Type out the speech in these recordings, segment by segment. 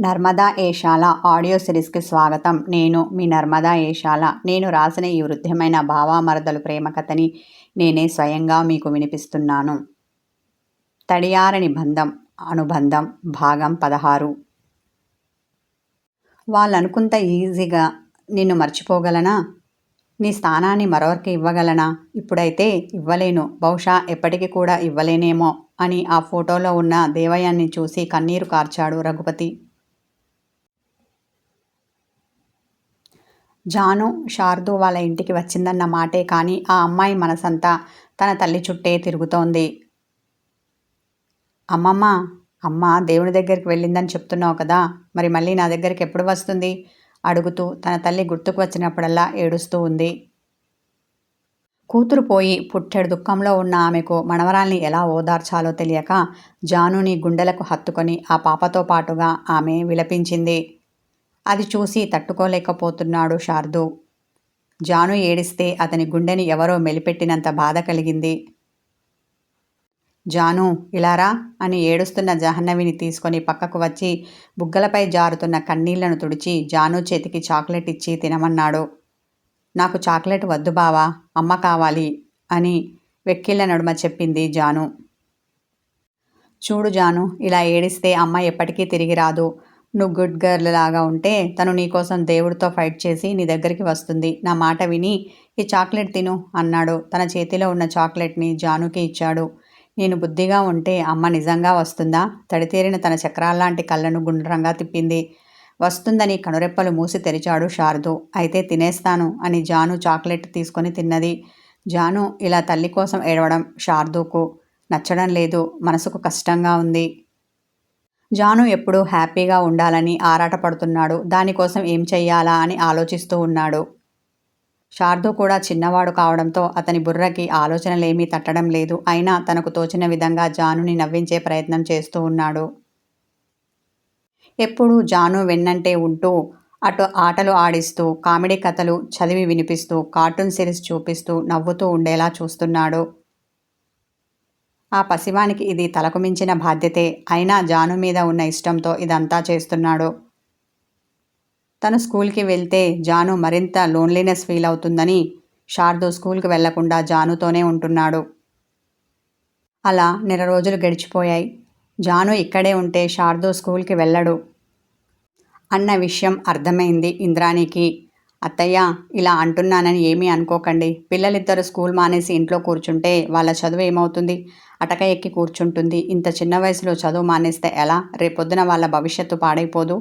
Narmada Eshala audio సిరీస్కి స్వాగతం. నేను మీ నర్మదా ఏషాల నేను రాసిన ఈ వృద్ధమైన భావామరదలు ప్రేమ కథని నేనే స్వయంగా మీకు వినిపిస్తున్నాను. తడియారని బంధం అనుబంధం భాగం పదహారు. వాళ్ళనుకుంత ఈజీగా నిన్ను మర్చిపోగలనా? నీ స్థానాన్ని మరొకరికి ఇవ్వగలనా? ఇప్పుడైతే ఇవ్వలేను. బహుశా ఎప్పటికీ కూడా ఇవ్వలేనేమో అని ఆ ఫోటోలో ఉన్న దేవయాన్ని చూసి కన్నీరు కార్చాడు రఘుపతి. జాను శారదు వాళ్ళ ఇంటికి వచ్చిందన్న మాటే కానీ ఆ అమ్మాయి మనసంతా తన తల్లి చుట్టే తిరుగుతోంది. అమ్మమ్మ అమ్మ దేవుని దగ్గరికి వెళ్ళిందని చెప్తున్నావు కదా మరి మళ్ళీ నా దగ్గరికి ఎప్పుడు వస్తుంది? అడుగుతూ తన తల్లి గుర్తుకు వచ్చినప్పుడల్లా ఏడుస్తూ ఉంది. కూతురు పోయి పుట్టెడు దుఃఖంలో ఉన్న ఆమెకు మనవరాల్ని ఎలా ఓదార్చాలో తెలియక జానుని గుండెలకు హత్తుకొని ఆ పాపతో పాటుగా ఆమె విలపించింది. అది చూసి తట్టుకోలేకపోతున్నాడు శార్దు. జాను ఏడిస్తే అతని గుండెని ఎవరో మెలిపెట్టినంత బాధ కలిగింది. జాను ఇలారా అని ఏడుస్తున్న జహన్నవిని తీసుకొని పక్కకు వచ్చి బుగ్గలపై జారుతున్న కన్నీళ్ళను తుడిచి జాను చేతికి చాక్లెట్ ఇచ్చి తినమన్నాడు. నాకు చాక్లెట్ వద్దు బావా అమ్మ కావాలి అని వెక్కిళ్ళ నడుమ చెప్పింది జాను. చూడు జాను ఇలా ఏడిస్తే అమ్మ ఎప్పటికీ తిరిగి రాదు. నువ్వు గుడ్ గర్ల్ లాగా ఉంటే తను నీకోసం దేవుడితో ఫైట్ చేసి నీ దగ్గరికి వస్తుంది. నా మాట విని ఈ చాక్లెట్ తిను అన్నాడు. తన చేతిలో ఉన్న చాక్లెట్ని జానుకి ఇచ్చాడు. నేను బుద్ధిగా ఉంటే అమ్మ నిజంగా వస్తుందా? తడితేరిన తన చక్రాల్లాంటి కళ్ళను గుండ్రంగా తిప్పింది. వస్తుందని కనురెప్పలు మూసి తెరిచాడు శారదు. అయితే తినేస్తాను అని జాను చాక్లెట్ తీసుకొని తిన్నది. జాను ఇలా తల్లి కోసం ఏడవడం శారదుకు నచ్చడం లేదు. మనసుకు కష్టంగా ఉంది. జాను ఎప్పుడూ హ్యాపీగా ఉండాలని ఆరాటపడుతున్నాడు. దానికోసం ఏం చెయ్యాలా అని ఆలోచిస్తూ ఉన్నాడు. శార్దు కూడా చిన్నవాడు కావడంతో అతని బుర్రకి ఆలోచనలేమీ తట్టడం లేదు. అయినా తనకు తోచిన విధంగా జానుని నవ్వించే ప్రయత్నం చేస్తూ ఉన్నాడు. ఎప్పుడూ జాను వెన్నంటే ఉంటూ అటు ఆటలు ఆడిస్తూ కామెడీ కథలు చదివి వినిపిస్తూ కార్టూన్ సిరీస్ చూపిస్తూ నవ్వుతూ ఉండేలా చూస్తున్నాడు. ఆ పసివానికి ఇది తలకు మించిన బాధ్యతే. అయినా జాను మీద ఉన్న ఇష్టంతో ఇదంతా చేస్తున్నాడు. తను స్కూల్కి వెళ్తే జాను మరింత లోన్లీనెస్ ఫీల్ అవుతుందని శారదు స్కూల్కి వెళ్ళకుండా జానుతోనే ఉంటున్నాడు. అలా నెల రోజులు గడిచిపోయాయి. జాను ఇక్కడే ఉంటే శారదు స్కూల్కి వెళ్ళడు. అన్న విషయం అర్థమైంది ఇంద్రాణికి. అత్తయ్య ఇలా అంటున్నానని ఏమీ అనుకోకండి. పిల్లలిద్దరు స్కూల్ మానేసి ఇంట్లో కూర్చుంటే వాళ్ళ చదువు ఏమవుతుంది? అటక ఎక్కి కూర్చుంటుంది. ఇంత చిన్న వయసులో చదువు మానేస్తే ఎలా? రేపొద్దున వాళ్ళ భవిష్యత్తు పాడైపోదు.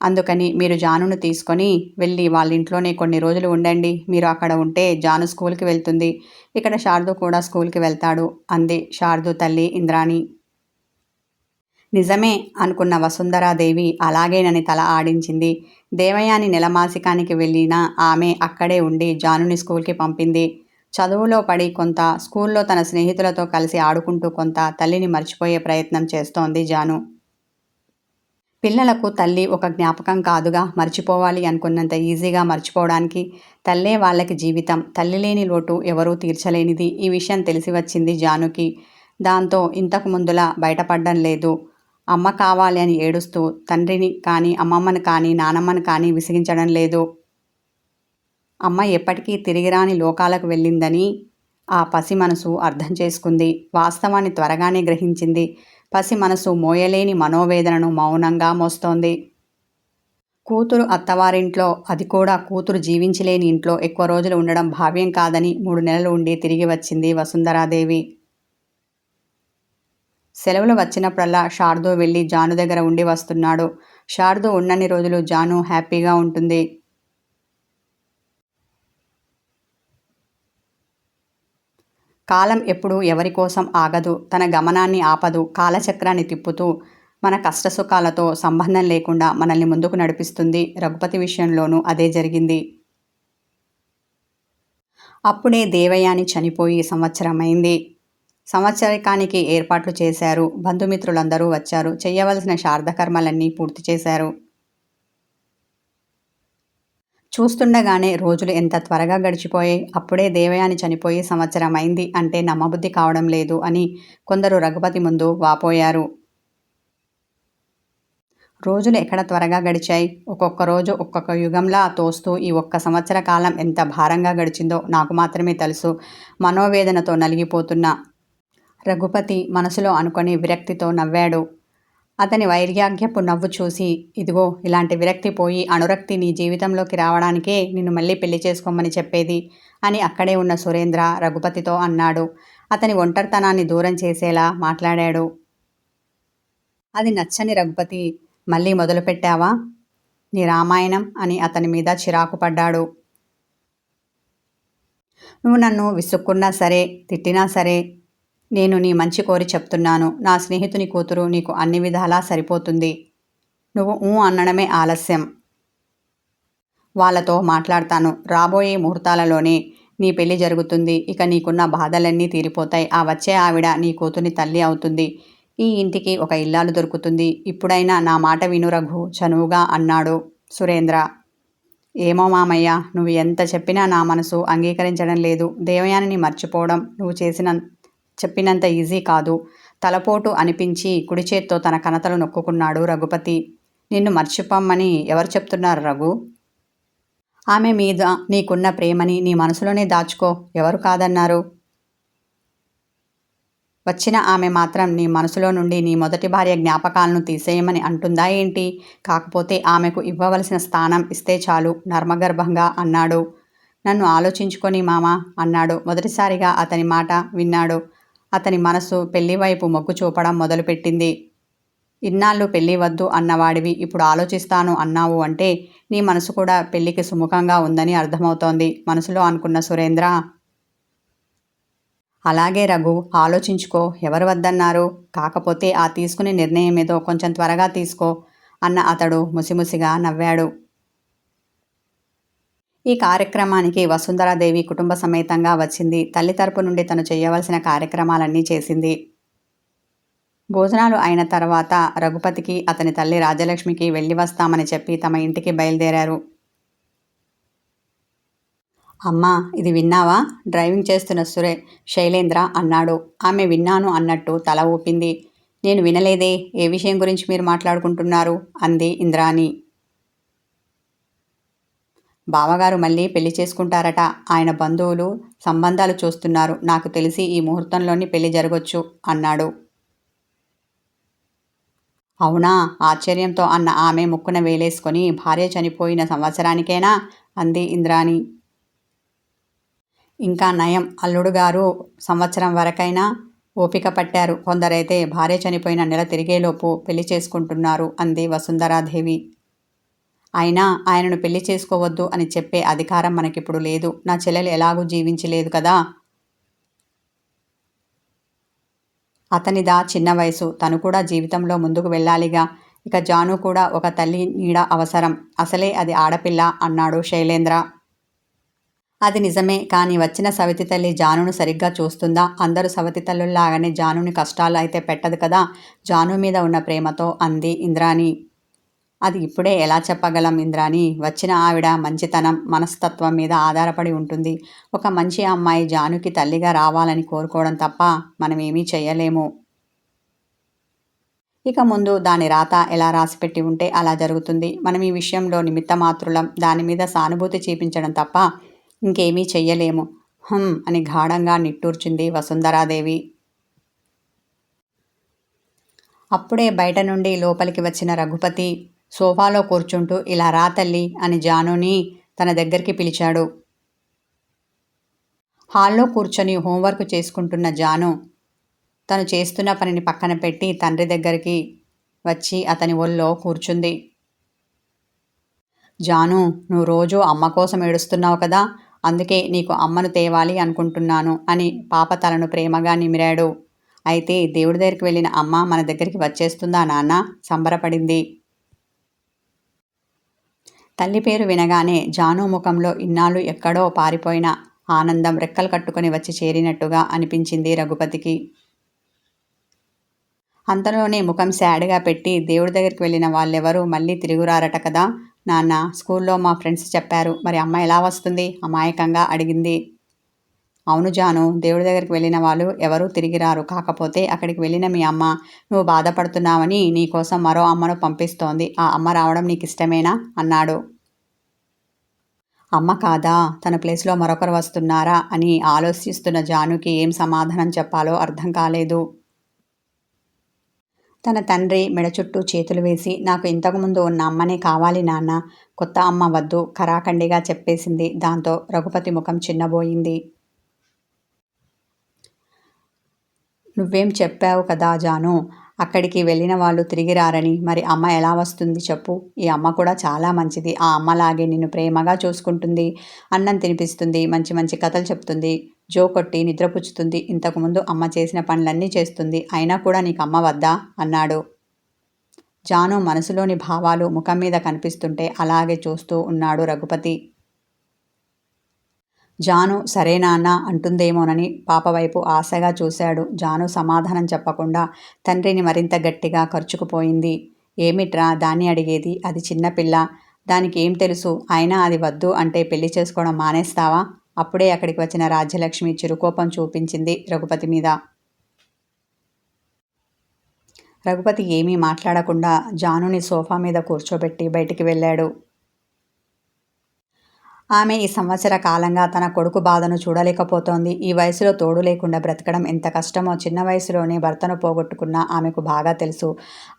అందుకని మీరు జానును తీసుకొని వెళ్ళి వాళ్ళ ఇంట్లోనే కొన్ని రోజులు ఉండండి. మీరు అక్కడ ఉంటే జాను స్కూల్కి వెళ్తుంది. ఇక్కడ శారదు కూడా స్కూల్కి వెళ్తాడు. అంది శారదు తల్లి ఇంద్రాణి. నిజమే అనుకున్న వసుంధరాదేవి అలాగేనని తల ఆడించింది. దేవయాని నెలమాసికానికి వెళ్ళిన ఆమె అక్కడే ఉండి జానుని స్కూల్కి పంపింది. చదువులో పడి కొంత స్కూల్లో తన స్నేహితులతో కలిసి ఆడుకుంటూ కొంత తల్లిని మర్చిపోయే ప్రయత్నం చేస్తోంది జాను. పిల్లలకు తల్లి ఒక జ్ఞాపకం కాదుగా మర్చిపోవాలి అనుకున్నంత ఈజీగా మర్చిపోవడానికి తల్లే వాళ్ళకి జీవితం. తల్లి లేని లోటు ఎవరూ తీర్చలేనిది ఈ విషయం తెలిసి వచ్చింది జానుకి. దాంతో ఇంతకు ముందులా బయటపడడం లేదు. అమ్మ కావాలి అని ఏడుస్తూ తండ్రిని కానీ అమ్మమ్మని కానీ నానమ్మని కానీ విసిగించడం లేదు. అమ్మ ఎప్పటికీ తిరిగిరాని లోకాలకు వెళ్ళిందని ఆ పసి మనసు అర్థం చేసుకుంది. వాస్తవాన్ని త్వరగానే గ్రహించింది. పసి మనసు మోయలేని మనోవేదనను మౌనంగా మోస్తోంది. కూతురు అత్తవారింట్లో అది కూడా కూతురు జీవించలేని ఇంట్లో ఎక్కువ రోజులు ఉండడం భావ్యం కాదని మూడు నెలలు ఉండి తిరిగి వచ్చింది వసుంధరాదేవి. సెలవులు వచ్చినప్పుడల్లా శారదు వెళ్ళి జాను దగ్గర ఉండి వస్తున్నాడు. శారదు ఉన్నన్ని రోజులు జాను హ్యాపీగా ఉంటుంది. కాలం ఎప్పుడు ఎవరి కోసం ఆగదు తన గమనాన్ని ఆపదు కాలచక్రాన్ని తిప్పుతూ మన కష్టసుఖాలతో సంబంధం లేకుండా మనల్ని ముందుకు నడిపిస్తుంది. రఘుపతి విషయంలోనూ అదే జరిగింది. అప్పుడే దేవయాని చనిపోయి సంవత్సరమైంది సంవత్సరికానికి ఏర్పాట్లు చేశారు. బంధుమిత్రులందరూ వచ్చారు. చేయవలసిన శారదకర్మలన్నీ పూర్తి చేశారు. చూస్తుండగానే రోజులు ఎంత త్వరగా గడిచిపోయాయి. అప్పుడే దేవయాని చనిపోయి సంవత్సరం అయింది అంటే నమ్మబుద్ధి కావడం లేదు అని కొందరు రఘుపతి ముందు వాపోయారు. రోజులు ఎక్కడ త్వరగా గడిచాయి? ఒక్కొక్క రోజు ఒక్కొక్క యుగంలా తోస్తూ ఈ ఒక్క సంవత్సర కాలం ఎంత భారంగా గడిచిందో నాకు మాత్రమే తెలుసు. మనోవేదనతో నలిగిపోతున్న రఘుపతి మనసులో అనుకొని విరక్తితో నవ్వాడు. అతని వైర్యాగ్యపు నవ్వు చూసి ఇదిగో ఇలాంటి విరక్తి పోయి అనురక్తి నీ జీవితంలోకి రావడానికే నిన్ను మళ్ళీ పెళ్ళి చేసుకోమని చెప్పేది అని అక్కడే ఉన్న సురేంద్ర రఘుపతితో అన్నాడు. అతని ఒంటరితనాన్ని దూరం చేసేలా మాట్లాడాడు. అది నచ్చని రఘుపతి మళ్ళీ మొదలుపెట్టావా? నీ రామాయణం అని అతని మీద చిరాకు పడ్డాడు. నువ్వు నన్ను విసుక్కున్నా సరే తిట్టినా సరే నేను నీ మంచి కోరి చెప్తున్నాను. నా స్నేహితుని కూతురు నీకు అన్ని విధాలా సరిపోతుంది. నువ్వు ఊ అనడమే ఆలస్యం. వాళ్ళతో మాట్లాడతాను. రాబోయే ముహూర్తాలలోనే నీ పెళ్ళి జరుగుతుంది. ఇక నీకున్న బాధలన్నీ తీరిపోతాయి. ఆ వచ్చే ఆవిడ నీ కూతుని తల్లి అవుతుంది. ఈ ఇంటికి ఒక ఇల్లాలు దొరుకుతుంది. ఇప్పుడైనా నా మాట విను రఘు చనువుగా అన్నాడు సురేంద్ర. ఏమో మామయ్య నువ్వు ఎంత చెప్పినా నా మనసు అంగీకరించడం లేదు. దేవయానిని మర్చిపోవడం నువ్వు చేసిన చెప్పినంత ఈజీ కాదు. తలపోటు అనిపించి కుడి చేత్తో తన కనతలు నొక్కుకున్నాడు రఘుపతి. నిన్ను మర్చిపోమ్మని ఎవరు చెప్తున్నారు రఘు? ఆమె మీద నీకున్న ప్రేమని నీ మనసులోనే దాచుకో. ఎవరు కాదన్నారు? వచ్చిన ఆమె మాత్రం నీ మనసులో నుండి నీ మొదటి భార్య జ్ఞాపకాలను తీసేయమని అంటుందా ఏంటి? కాకపోతే ఆమెకు ఇవ్వవలసిన స్థానం ఇస్తే చాలు నర్మగర్భంగా అన్నాడు. నన్ను ఆలోచించుకొని మామ అన్నాడు. మొదటిసారిగా అతని మాట విన్నాడు. అతని మనసు పెళ్ళి వైపు మొగ్గు చూపడం మొదలుపెట్టింది. ఇన్నాళ్ళు పెళ్ళి వద్దు అన్నవాడివి ఇప్పుడు ఆలోచిస్తాను అన్నావు అంటే నీ మనసు కూడా పెళ్ళికి సుముఖంగా ఉందని అర్థమవుతోంది. మనసులో అనుకున్న సురేంద్ర అలాగే రఘు ఆలోచించుకో ఎవరు వద్దన్నారు? కాకపోతే ఆ తీసుకునే నిర్ణయం ఏదో కొంచెం త్వరగా తీసుకో అన్న అతడు ముసిముసిగా నవ్వాడు. ఈ కార్యక్రమానికి వసుంధరాదేవి కుటుంబ సమేతంగా వచ్చింది. తల్లి తరపు నుండి తను చేయవలసిన కార్యక్రమాలన్నీ చేసింది. భోజనాలు అయిన తర్వాత రఘుపతికి అతని తల్లి రాజలక్ష్మికి వెళ్ళి వస్తామని చెప్పి తమ ఇంటికి బయలుదేరారు. అమ్మా ఇది విన్నావా? డ్రైవింగ్ చేస్తున్న సురే శైలేంద్ర అన్నాడు. ఆమె విన్నాను అన్నట్టు తల ఊపింది. నేను వినలేదే ఏ విషయం గురించి మీరు మాట్లాడుకుంటున్నారు అంది ఇంద్రాణి. బావగారు మళ్ళీ పెళ్ళి చేసుకుంటారట. ఆయన బంధువులు సంబంధాలు చూస్తున్నారు. నాకు తెలిసి ఈ ముహూర్తంలోని పెళ్ళి జరగొచ్చు అన్నాడు. అవునా? ఆశ్చర్యంతో అన్న ఆమె ముక్కున వేలేసుకొని భార్య చనిపోయిన సంవత్సరానికేనా? అంది ఇంద్రాణి. ఇంకా నయం. అల్లుడు గారు సంవత్సరం వరకైనా ఓపిక పట్టారు. కొందరైతే భార్య చనిపోయిన నెల తిరిగేలోపు పెళ్ళి చేసుకుంటున్నారు అంది వసుంధరాదేవి. అయినా ఆయనను పెళ్ళి చేసుకోవద్దు అని చెప్పే అధికారం మనకిప్పుడు లేదు. నా చెల్లెలు ఎలాగూ జీవించలేదు కదా? అతనిదా చిన్న వయసు. తను కూడా జీవితంలో ముందుకు వెళ్ళాలిగా. ఇక జాను కూడా ఒక తల్లి నీడ అవసరం. అసలే అది ఆడపిల్ల అన్నాడు శైలేంద్ర. అది నిజమే కానీ వచ్చిన సవితి తల్లి జానును సరిగ్గా చూస్తుందా? అందరూ సవతి తల్లుల్లాగానే జానుని కష్టాలు అయితే పెట్టదు కదా? జాను మీద ఉన్న ప్రేమతో అంది ఇంద్రాణి. అది ఇప్పుడే ఎలా చెప్పగలం ఇంద్రాని వచ్చిన ఆవిడ మంచితనం మనస్తత్వం మీద ఆధారపడి ఉంటుంది. ఒక మంచి అమ్మాయి జానుకి తల్లిగా రావాలని కోరుకోవడం తప్ప మనం ఏమీ చేయలేము ఇక ముందు దాని రాత ఎలా రాసిపెట్టి ఉంటే అలా జరుగుతుంది. మనం ఈ విషయంలో నిమిత్త మాత్రులం దాని మీద సానుభూతి చూపించడం తప్ప ఇంకేమీ చెయ్యలేము. హం అని గాఢంగా నిట్టూర్చింది వసుంధరాదేవి. అప్పుడే బయట నుండి లోపలికి వచ్చిన రఘుపతి సోఫాలో కూర్చుంటూ ఇలా రా తల్లి అని జానుని తన దగ్గరికి పిలిచాడు. హాల్లో కూర్చొని హోంవర్క్ చేసుకుంటున్న జాను తను చేస్తున్న పనిని పక్కన పెట్టి తండ్రి దగ్గరికి వచ్చి అతని ఒళ్ళో కూర్చుంది. జాను నువ్వు రోజు అమ్మ కోసం ఏడుస్తున్నావు కదా అందుకే నీకు అమ్మను తేవాలి అనుకుంటున్నాను అని పాప తలను ప్రేమగా నిమిరాడు. అయితే దేవుడి దగ్గరికి వెళ్ళిన అమ్మ మన దగ్గరికి వచ్చేస్తుందా నాన్న? సంబరపడింది. తల్లి పేరు వినగానే జాను ముఖంలో ఇన్నాళ్ళు ఎక్కడో పారిపోయిన ఆనందం రెక్కలు కట్టుకొని వచ్చి చేరినట్టుగా అనిపించింది రఘుపతికి. అంతలోనే ముఖం శాడ్గా పెట్టి దేవుడి దగ్గరికి వెళ్ళిన వాళ్ళెవరూ మళ్ళీ తిరుగురారట కదా? నాన్న స్కూల్లో మా ఫ్రెండ్స్ చెప్పారు మరి అమ్మ ఎలా వస్తుంది? అమాయకంగా అడిగింది అవును జాను దేవుడి దగ్గరికి వెళ్ళిన వాళ్ళు ఎవరూ తిరిగి రారు. కాకపోతే అక్కడికి వెళ్ళిన మీ అమ్మ నువ్వు బాధపడుతున్నావని నీకోసం మరో అమ్మను పంపిస్తోంది. ఆ అమ్మ రావడం నీకు ఇష్టమేనా? అన్నాడు. అమ్మ కాదా? తన ప్లేస్లో మరొకరు వస్తున్నారా? అని ఆలోచిస్తున్న జానుకి ఏం సమాధానం చెప్పాలో అర్థం కాలేదు. తన తండ్రి మెడ చుట్టూ చేతులు వేసి నాకు ఇంతకుముందు ఉన్న అమ్మనే కావాలి నాన్న. కొత్త అమ్మ వద్దు. కరాకండిగా చెప్పేసింది. దాంతో రఘుపతి ముఖం చిన్నబోయింది. నువ్వేం చెప్పావు కదా జాను? అక్కడికి వెళ్ళిన వాళ్ళు తిరిగి రారని. మరి అమ్మ ఎలా వస్తుంది చెప్పు. ఈ అమ్మ కూడా చాలా మంచిది. ఆ అమ్మలాగే నిన్ను ప్రేమగా చూసుకుంటుంది. అన్నం తినిపిస్తుంది. మంచి మంచి కథలు చెప్తుంది. జో కొట్టి నిద్రపుచ్చుతుంది ఇంతకుముందు అమ్మ చేసిన పనులన్నీ చేస్తుంది. అయినా కూడా నీకు అమ్మ వద్దా? అన్నాడు. జాను మనసులోని భావాలు ముఖం మీద కనిపిస్తుంటే అలాగే చూస్తూ ఉన్నాడు రఘుపతి. జాను సరే నాన్న అంటుందేమోనని పాప వైపు ఆశగా చూశాడు. జాను సమాధానం చెప్పకుండా తండ్రిని మరింత గట్టిగా ఖర్చుకుపోయింది ఏమిట్రా దాన్ని అడిగేది? అది చిన్నపిల్ల దానికి ఏం తెలుసు? అయినా అది వద్దు అంటే పెళ్ళి చేసుకోవడం మానేస్తావా? అప్పుడే అక్కడికి వచ్చిన రాజ్యలక్ష్మి చిరుకోపం చూపించింది రఘుపతి మీద. రఘుపతి ఏమీ మాట్లాడకుండా జానుని సోఫా మీద కూర్చోబెట్టి బయటికి వెళ్ళాడు. ఆమె ఈ సంవత్సర కాలంగా తన కొడుకు బాధను చూడలేకపోతోంది. ఈ వయసులో తోడు లేకుండా బ్రతకడం ఎంత కష్టమో చిన్న వయసులోనే భర్తను పోగొట్టుకున్న ఆమెకు బాగా తెలుసు.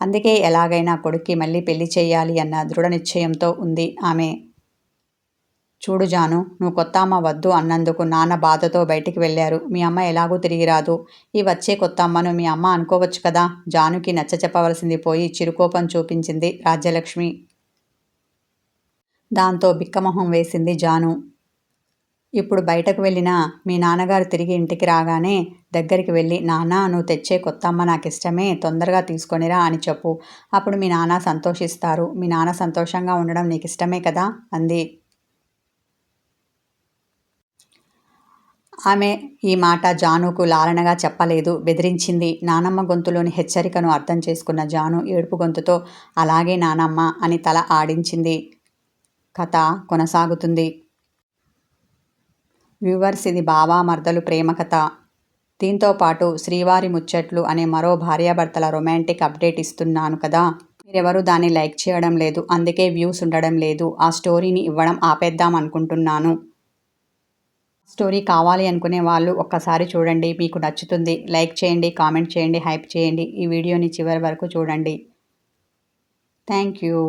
అందుకే ఎలాగైనా కొడుక్కి మళ్ళీ పెళ్ళి చేయాలి అన్న దృఢ నిశ్చయంతో ఉంది ఆమె. చూడు జాను నువ్వు కొత్త అమ్మ వద్దు అన్నందుకు నాన్న బాధతో బయటికి వెళ్ళారు. మీ అమ్మ ఎలాగూ తిరిగి రాదు. ఈ వచ్చే కొత్త అమ్మను మీ అమ్మ అనుకోవచ్చు కదా? జానుకి నచ్చ చెప్పవలసింది పోయి చిరుకోపం చూపించింది రాజ్యలక్ష్మి. దాంతో బిక్కమొహం వేసింది జాను. ఇప్పుడు బయటకు వెళ్ళిన మీ నాన్నగారు తిరిగి ఇంటికి రాగానే దగ్గరికి వెళ్ళి నాన్న నువ్వు తెచ్చే కొత్త అమ్మ నాకు ఇష్టమే తొందరగా తీసుకొనిరా అని చెప్పు. అప్పుడు మీ నాన్న సంతోషిస్తారు. మీ నాన్న సంతోషంగా ఉండడం నీకు ఇష్టమే కదా? అంది. ఆమె ఈ మాట జానుకు లాలనగా చెప్పలేదు. బెదిరించింది. నానమ్మ గొంతులోని హెచ్చరికను అర్థం చేసుకున్న జాను ఏడుపు గొంతుతో అలాగే నానమ్మ అని తల ఆడించింది. కథ కొనసాగుతుంది. వ్యూవర్స్ ఇది బావా మర్దలు ప్రేమ కథ. దీంతో పాటు శ్రీవారి ముచ్చట్లు అనే మరో భార్యాభర్తల రొమాంటిక్ అప్డేట్ ఇస్తున్నాను కదా. మీరెవరూ దాన్ని లైక్ చేయడం లేదు అందుకే వ్యూస్ ఉండడం లేదు. ఆ స్టోరీని ఇవ్వడం ఆపేద్దాం అనుకుంటున్నాను. స్టోరీ కావాలి అనుకునే వాళ్ళు ఒక్కసారి చూడండి మీకు నచ్చుతుంది. లైక్ చేయండి కామెంట్ చేయండి హైప్ చేయండి. ఈ వీడియోని చివరి వరకు చూడండి. Thank you.